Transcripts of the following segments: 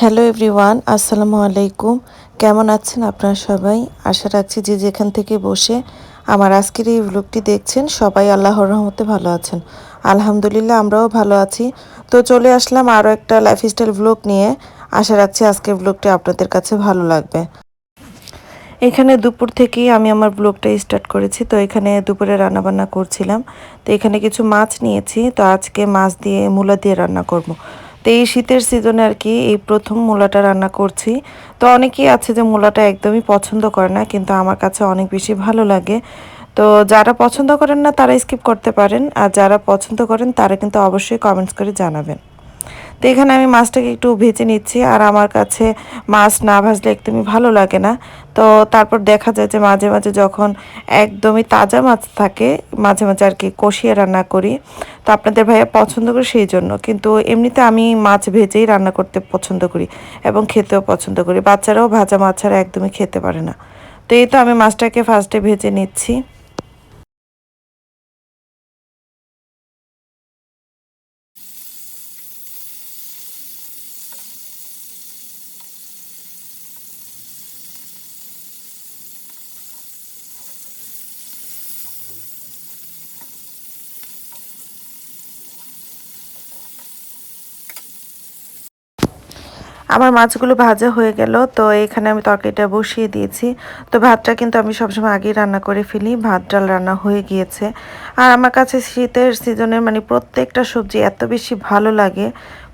Hello everyone আসসালামু আলাইকুম। কেমন আছেন আপনারা সবাই? আশা রাখছি যে যেখান থেকে বসে আমার আজকের এই ব্লগটি দেখছেন, সবাই আল্লাহর রহমতে ভালো আছেন। আলহামদুলিল্লাহ, আমরাও ভালো আছি। তো চলে আসলাম আরও একটা লাইফস্টাইল ব্লগ নিয়ে। আশা রাখছি আজকের ব্লগটি আপনাদের কাছে ভালো লাগবে। এখানে দুপুর থেকেই আমি আমার ব্লগটা স্টার্ট করেছি, তো এখানে দুপুরে রান্নাবান্না করছিলাম। তো এখানে কিছু মাছ নিয়েছি, তো আজকে মাছ দিয়ে মূলা দিয়ে রান্না করব। তো এই শীতের সিজনে আর কি এই প্রথম মূলাটা রান্না করছি। তো অনেকেই আছে যে মূলাটা একদমই পছন্দ করে না, কিন্তু আমার কাছে অনেক বেশি ভালো লাগে। তো যারা পছন্দ করেন না তারা স্কিপ করতে পারেন। আর যারা পছন্দ করেন, তারা কিন্তু অবশ্যই কমেন্টস করে জানাবেন। তো এখানে আমি মাছটাকে একটু ভেজে নিচ্ছি আর আমার কাছে মাছ না ভাজলে একদমই ভালো লাগে না। তো তারপর দেখা যায় যে মাঝে মাঝে যখন একদমই তাজা মাছ থাকে, মাঝে মাঝে আর কি কষিয়ে রান্না করি। তো আপনাদের ভাইয়া পছন্দ করে সেই জন্য। কিন্তু এমনিতে আমি মাছ ভেজেই রান্না করতে পছন্দ করি এবং খেতেও পছন্দ করি। বাচ্চারাও ভাজা মাছ ছাড়া একদমই খেতে পারে না। তো এই তো আমি মাছটাকে ফার্স্টে ভেজে নিচ্ছি। আমার মাছগুলো ভাজা হয়ে গেল, তো এখানে আমি তরকারিটা বসিয়ে দিয়েছি। তো ভাতটা কিন্তু আমি সবসময় আগেই রান্না করে ফেলি, ভাত ডাল রান্না হয়ে গিয়েছে। আর আমার কাছে শীতের সিজনের মানে প্রত্যেকটা সবজি এত বেশি ভালো লাগে,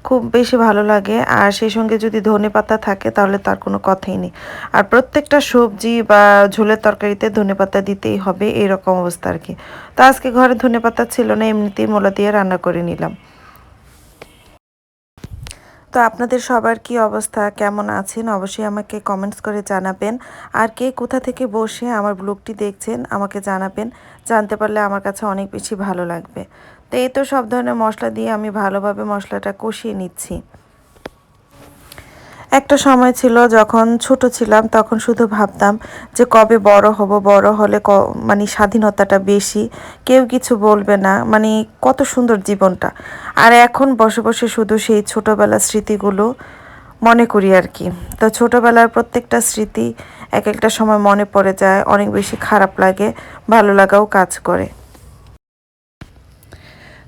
খুব বেশি ভালো লাগে, আর সেই সঙ্গে যদি ধনে পাতা থাকে তাহলে তার কোনো কথাই নেই। আর প্রত্যেকটা সবজি বা ঝোলের তরকারিতে ধনে পাতা দিতেই হবে, এরকম অবস্থা আর কি। তো আজকে ঘরে ধনে পাতা ছিল না, এমনিতেই মোলা দিয়ে রান্না করে নিলাম। তো আপনাদের সবার কি অবস্থা? কেমন আছেন? অবশ্যই আমাকে কমেন্টস করে জানাবেন। আর কে কোথা থেকে বসে আমার ব্লগটি দেখছেন, আমাকে জানাবেন। জানতে পারলে আমার কাছে অনেক বেশি ভালো লাগবে। তো এই তো সব ধরনের মশলা দিয়ে আমি ভালোভাবে মশলাটা কষিয়ে নিচ্ছি। একটা সময় ছিল যখন ছোট ছিলাম, তখন শুধু ভাবতাম যে কবে বড় হব, বড় হলে মানে স্বাধীনতাটা বেশি। কেউ কিছু বলবে না মানে কত সুন্দর জীবনটা। আর এখন বসে বসে শুধু সেই ছোটোবেলার স্মৃতিগুলো মনে করি আর কি। তো ছোটোবেলার প্রত্যেকটা স্মৃতি এক একটা সময় মনে পড়ে যায়, অনেক বেশি খারাপ লাগে, ভালো লাগাও কাজ করে।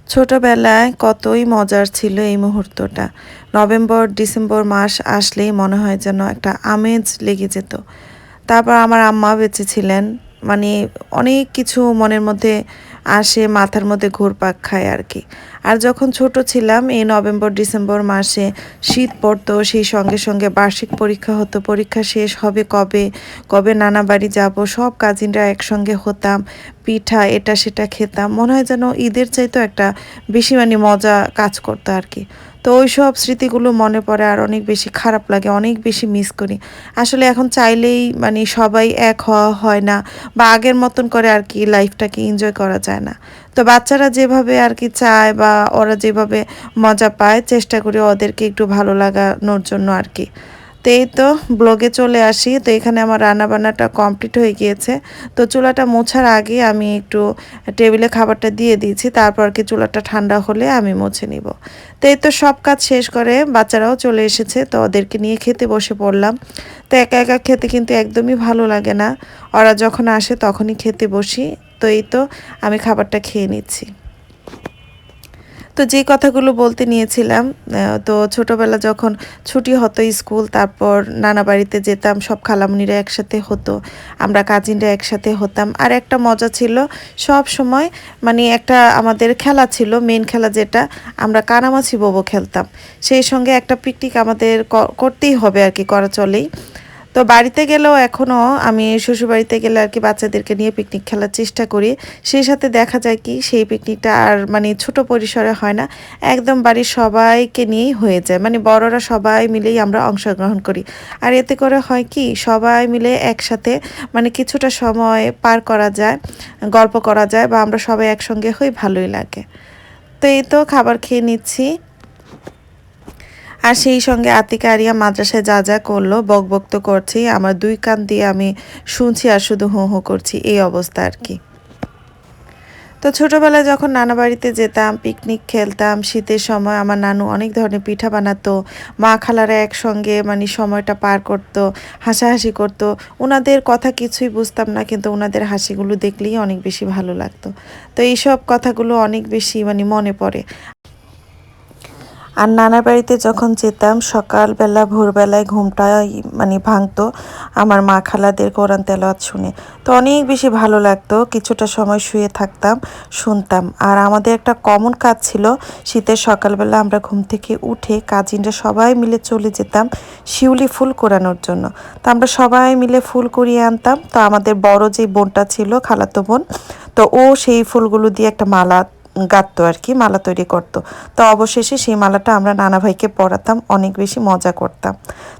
ছোটবেলায় কতই মজার ছিল এই মুহূর্তটা। নভেম্বর, ডিসেম্বর মাস আসলেই মনে হয় যেন একটা আমেজ লেগে যেত। তারপর আমার আম্মা বেঁচে ছিলেন। মানে অনেক কিছু মনের মধ্যে আসে, মাথার মধ্যে ঘুরপাক খায় আর কি। আর যখন ছোট ছিলাম, এই নভেম্বর, ডিসেম্বর মাসে শীত পড়তো, সেই সঙ্গে সঙ্গে বার্ষিক পরীক্ষা হতো, পরীক্ষা শেষ হবে কবে কবে নানা বাড়ি যাব, সব কাজিনরা একসঙ্গে হতাম, পিঠা এটা সেটা খেতাম, মনে হয় যেন ঈদের চাইতো একটা বেশি মানে মজা কাজ করতো আর কি। তো ওই সব স্মৃতিগুলো মনে পড়ে আর অনেক বেশি খারাপ লাগে, অনেক বেশি মিস করি। আসলে এখন চাইলেই মানে সবাই এক হওয়া হয় না বা আগের মতন করে আর কি লাইফটাকে এনজয় করা যায় না। তো বাচ্চারা যেভাবে আর কি চায় বা ওরা যেভাবে মজা পায়, চেষ্টা করি ওদেরকে একটু ভালো লাগানোর জন্য আর কি। তো এই তো ব্লগে চলে আসি। তো এখানে আমার রান্নাবান্নাটা কমপ্লিট হয়ে গিয়েছে। তো চুলাটা মোছার আগে আমি একটু টেবিলে খাবারটা দিয়ে দিয়েছি। তারপর কি চুলাটা ঠান্ডা হলে আমি মুছে নিব। তো এই তো সব কাজ শেষ করে বাচ্চারাও চলে এসেছে। তো ওদেরকে নিয়ে খেতে বসে পড়লাম। তো একা একা খেতে কিন্তু একদমই ভালো লাগে না। ওরা যখন আসে তখনই খেতে বসি। তো এই তো আমি খাবারটা খেয়ে নিচ্ছি। তো যে কথাগুলো বলতে নিয়েছিলাম তো ছোটবেলা যখন ছুটি হতো স্কুল, তারপর নানা বাড়িতে যেতাম, সব খালামুনিরা একসাথে হতো, আমরা কাজিনরা একসাথে হতাম। আর একটা মজা ছিল, সব সময় মানে একটা আমাদের খেলা ছিল মেন খেলা যেটা, আমরা কানামাছি বোবো খেলতাম। সেই সঙ্গে একটা পিকনিক আমাদের করতেই হবে আর কি, করা চলেই। তো বাড়িতে গেলেও এখনও আমি শ্বশুরবাড়িতে গেলে আর কি বাচ্চাদেরকে নিয়ে পিকনিক খেলার চেষ্টা করি। সেই সাথে দেখা যায় কি সেই পিকনিকটা আর মানে ছোট পরিসরে হয় না। একদম বাড়ির সবাইকে নিয়েই হয়ে যায়। মানে বড়রা সবাই মিলেই আমরা অংশগ্রহণ করি। আর এতে করে হয় কি সবাই মিলে একসাথে মানে কিছুটা সময় পার করা যায়, গল্প করা যায় বা আমরা সবাই একসঙ্গে হই ভালোই লাগে। তো এই তো খাবার খেয়ে নিচ্ছি। আর সেই সঙ্গে আতিকা আরিয়া মাদ্রাসায় যা যা করল, বক বক তো করছি আমার দুই কান দিয়ে আমি শুনছি আর শুধু হো হো করছি। এই অবস্থা আর কি। তো ছোটোবেলায় যখন নানা বাড়িতে যেতাম, পিকনিক খেলতাম, শীতের সময় আমার নানু অনেক ধরনের পিঠা বানাতো, মা খালারা একসঙ্গে মানে সময়টা পার করতো, হাসাহাসি করতো। ওনাদের কথা কিছুই বুঝতাম না, কিন্তু ওনাদের হাসিগুলো দেখলেই অনেক বেশি ভালো লাগতো। তো এইসব কথাগুলো অনেক বেশি মানে মনে পড়ে। আর নানা বাড়িতে যখন যেতাম, সকালবেলা, ভোরবেলায় ঘুমটা মানে ভাঙতো। আমার মা খালাদের কোরআন তেলাওয়াত শুনে। তো অনেক বেশি ভালো লাগতো, কিছুটা সময় শুয়ে থাকতাম, শুনতাম। আর আমাদের একটা কমন কাজ ছিল, শীতের সকালবেলা আমরা ঘুম থেকে উঠে কাজিনরা সবাই মিলে চলে যেতাম শিউলি ফুল কোরানোর জন্য। তো আমরা সবাই মিলে ফুল কুড়িয়ে আনতাম। তো আমাদের বড় যে বোনটা ছিল, খালাতো বোন, তো ও সেই ফুলগুলো দিয়ে একটা মালা গাঁথতো আর কি, মালা তৈরি করতো। তো অবশেষে সেই মালাটা আমরা নানা ভাইকে পরাতাম, অনেক বেশি মজা করতাম।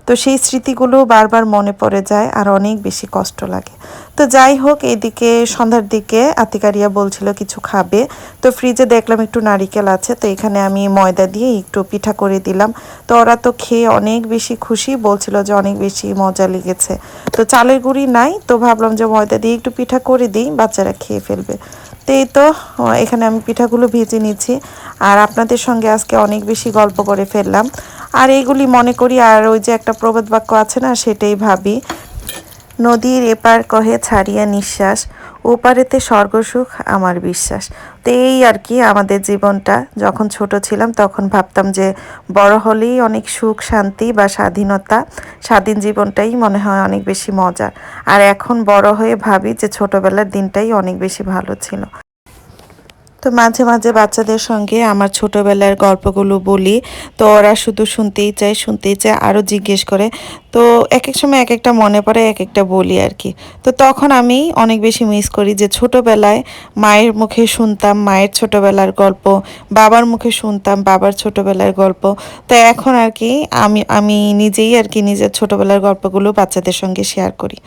তো সেই স্মৃতিগুলো বারবার মনে পড়ে যায় আর অনেক বেশি কষ্ট লাগে। তো যাই হোক এদিকে সন্ধ্যার দিকে আতিকারিয়া বলছিল কিছু খাবে। তো ফ্রিজে দেখলাম একটু নারিকেল আছে, তো এখানে আমি ময়দা দিয়ে একটু পিঠা করে দিলাম। তো ওরা তো খেয়ে অনেক বেশি খুশি, বলছিল যে অনেক বেশি মজা লেগেছে। তো চালের গুঁড়ি নাই, তো ভাবলাম যে ময়দা দিয়ে একটু পিঠা করে দিই, বাচ্চারা খেয়ে ফেলবে। তো এই তো এখানে আমি পিঠাগুলো ভেজে নিচ্ছি। আর আপনাদের সঙ্গে আজকে অনেক বেশি গল্প করে ফেললাম। আর এইগুলি মনে করি, আর ওই যে একটা প্রবাদ বাক্য আছে না, সেটাই ভাবি। নদীর এপার কহে ছাড়িয়া নিঃশ্বাস। ওপারেতে স্বর্গসুখ, আমার বিশ্বাস। তো এই আর কি আমাদের জীবনটা। যখন ছোট ছিলাম তখন ভাবতাম যে বড় হলেই অনেক সুখ, শান্তি বা স্বাধীনতা। স্বাধীন জীবনটাই মনে হয় অনেক বেশি মজা আর এখন বড় হয়ে ভাবি যে ছোটবেলার দিনটাই অনেক বেশি ভালো ছিল। তো মাঝে মাঝে বাচ্চাদের সঙ্গে আমার ছোটোবেলার গল্পগুলো বলি। তো ওরা শুধু শুনতেই চায় শুনতেই চায়, আরও জিজ্ঞেস করে। তো এক এক সময় এক একটা মনে পড়ে এক একটা বলি আর কি। তো তখন আমি অনেক বেশি মিস করি যে ছোটোবেলায় মায়ের মুখে শুনতাম, মায়ের ছোটোবেলার গল্প, বাবার মুখে শুনতাম, বাবার ছোটোবেলার গল্প। তো এখন আর কি আমি আমি নিজেই আর কি নিজের ছোটোবেলার গল্পগুলো বাচ্চাদের সঙ্গে শেয়ার করি।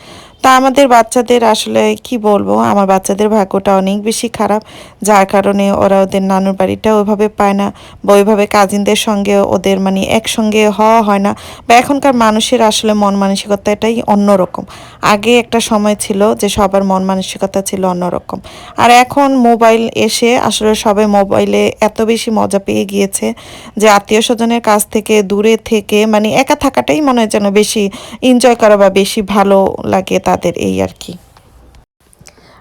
তা আমাদের বাচ্চাদের আসলে কি বলব? আমার বাচ্চাদের ভাগ্যটা অনেক বেশি খারাপ, যার কারণে ওরা ওদের নানুর বাড়িটা ওইভাবে পায় না বা ওইভাবে কাজিনদের সঙ্গে ওদের মানে একসঙ্গে হওয়া হয় না বা এখনকার মানুষের আসলে মন মানসিকতা এটাই অন্যরকম। আগে একটা সময় ছিল যে সবার মন মানসিকতা ছিল অন্যরকম। আর এখন মোবাইল এসে আসলে সবাই মোবাইলে এত বেশি মজা পেয়ে গিয়েছে যে আত্মীয় স্বজনের কাছ থেকে দূরে থেকে মানে একা থাকাটাই মনে হয় যেন বেশি এনজয় করা বা বেশি ভালো লাগে তাদের এই আর কি।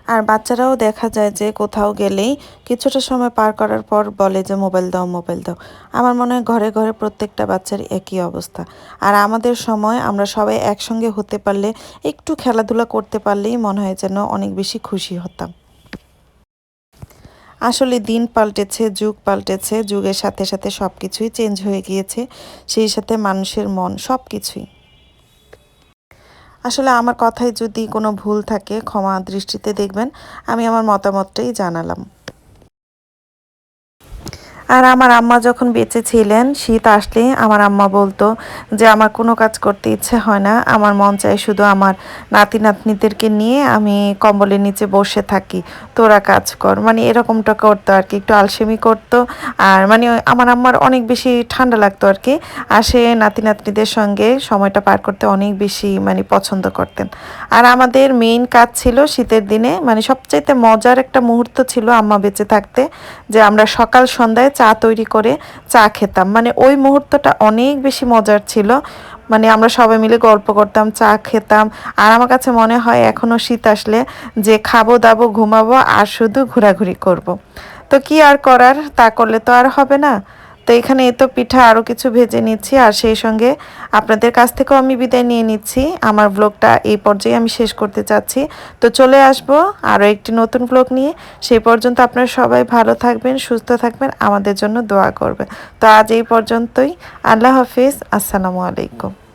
আর বাচ্চারাও দেখা যায় যে কোথাও গেলেই কিছুটা সময় পার করার পর বলে যে, মোবাইল দাও মোবাইল দাও। আমার মনে হয় ঘরে ঘরে প্রত্যেকটা বাচ্চার একই অবস্থা। আর আমাদের সময় আমরা সবাই একসঙ্গে হতে পারলে, একটু খেলাধুলা করতে পারলেই মনে হয় যেন অনেক বেশি খুশি হতাম। আসলে দিন পাল্টেছে, যুগ পাল্টেছে, যুগের সাথে সাথে সব কিছুই চেঞ্জ হয়ে গিয়েছে। সেই সাথে মানুষের মন সব কিছুই আসলে আমার কথায় যদি কোনো ভুল থাকে ক্ষমা দৃষ্টিতে দেখবেন। আমি আমার মতামতটাই জানালাম। আর আমার আম্মা যখন বেঁচে ছিলেন, শীত আসলে আমার আম্মা বলতো যে, আমার কোনো কাজ করতে ইচ্ছে হয় না। আমার মন চায় শুধু আমার নাতি নাতনিদেরকে নিয়ে আমি কম্বলের নিচে বসে থাকি। তোরা কাজ কর। মানে এরকমটা করতো আর কি, একটু আলসেমি করতো। আর মানে আমার আম্মার অনেক বেশি ঠান্ডা লাগতো আর কি। আর সে নাতি নাতনিদের সঙ্গে সময়টা পার করতে অনেক বেশি মানে পছন্দ করতেন। আর আমাদের মেইন কাজ ছিল শীতের দিনে মানে সবচাইতে মজার একটা মুহূর্ত ছিল আম্মা বেঁচে থাকতে, যে আমরা সকাল সন্ধ্যায় চা তৈরি করে চা খেতাম। মানে ওই মুহূর্তটা অনেক বেশি মজার ছিল। মানে আমরা সবাই মিলে গল্প করতাম, চা খেতাম। আর আমার কাছে মনে হয় এখনও শীত আসলে যে খাব, দাবো, ঘুমাবো আর শুধু ঘোরাঘুরি করব। তো কি আর করার? তা করলে তো আর হবে না। তো এখানে তো পিঠা আরও কিছু ভেজে নিচ্ছি, আর সেই সঙ্গে আপনাদের কাছ থেকেও আমি বিদায় নিয়ে নিচ্ছি। আমার ব্লগটা এই পর্যায়ে আমি শেষ করতে চাচ্ছি। তো চলে আসব আরও একটি নতুন ব্লগ নিয়ে। সেই পর্যন্ত আপনারা সবাই ভালো থাকবেন, সুস্থ থাকবেন, আমাদের জন্য দোয়া করবেন। তো আজ এই পর্যন্তই। আল্লাহ হাফিজ, আসসালামু আলাইকুম।